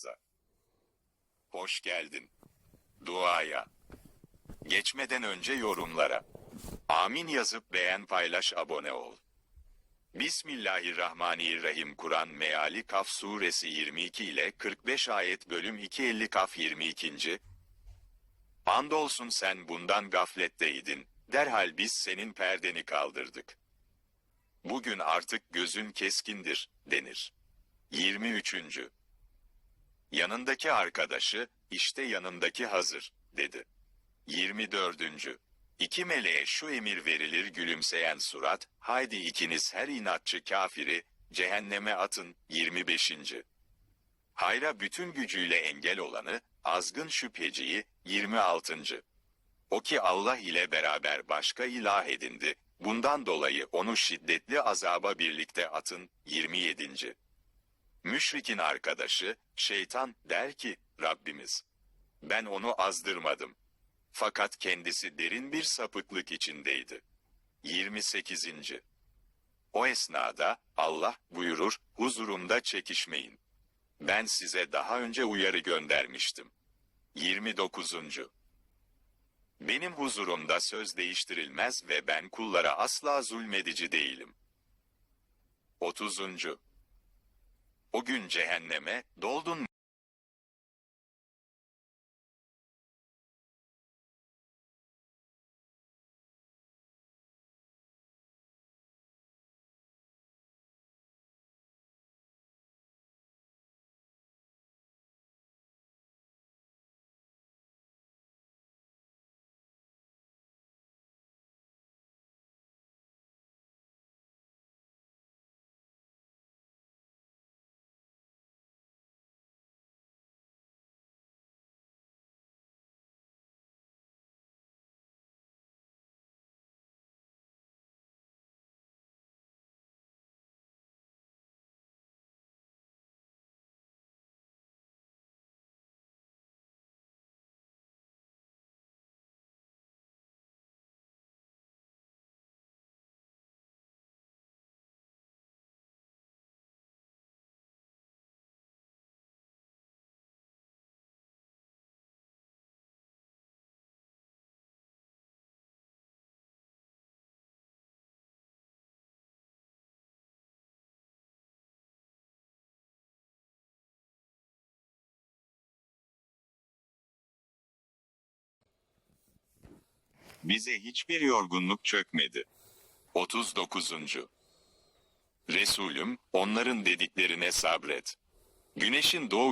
kanalımıza. Hoş geldin. Duaya. Geçmeden önce yorumlara. Amin yazıp beğen paylaş abone ol. Bismillahirrahmanirrahim Kur'an meali Kaf suresi 22 ile 45 ayet bölüm 250 Kaf 22. Andolsun sen bundan gafletteydin, derhal biz senin perdeni kaldırdık. Bugün artık gözün keskindir, denir. 23. Yanındaki arkadaşı, işte yanındaki hazır, dedi. 24. İki meleğe şu emir verilir gülümseyen surat, haydi ikiniz her inatçı kafiri, cehenneme atın, 25. Hayra bütün gücüyle engel olanı, azgın şüpheciyi, 26. O ki Allah ile beraber başka ilah edindi, bundan dolayı onu şiddetli azaba birlikte atın, 27. Müşrikin arkadaşı, şeytan, der ki, Rabbimiz, ben onu azdırmadım. Fakat kendisi derin bir sapıklık içindeydi. 28. O esnada Allah buyurur, huzurumda çekişmeyin. Ben size daha önce uyarı göndermiştim. 29. Benim huzurumda söz değiştirilmez ve ben kullara asla zulmedici değilim. 30. O gün cehenneme doldun Bize hiçbir yorgunluk çökmedi. 39. Resulüm, onların dediklerine sabret. Güneşin doğu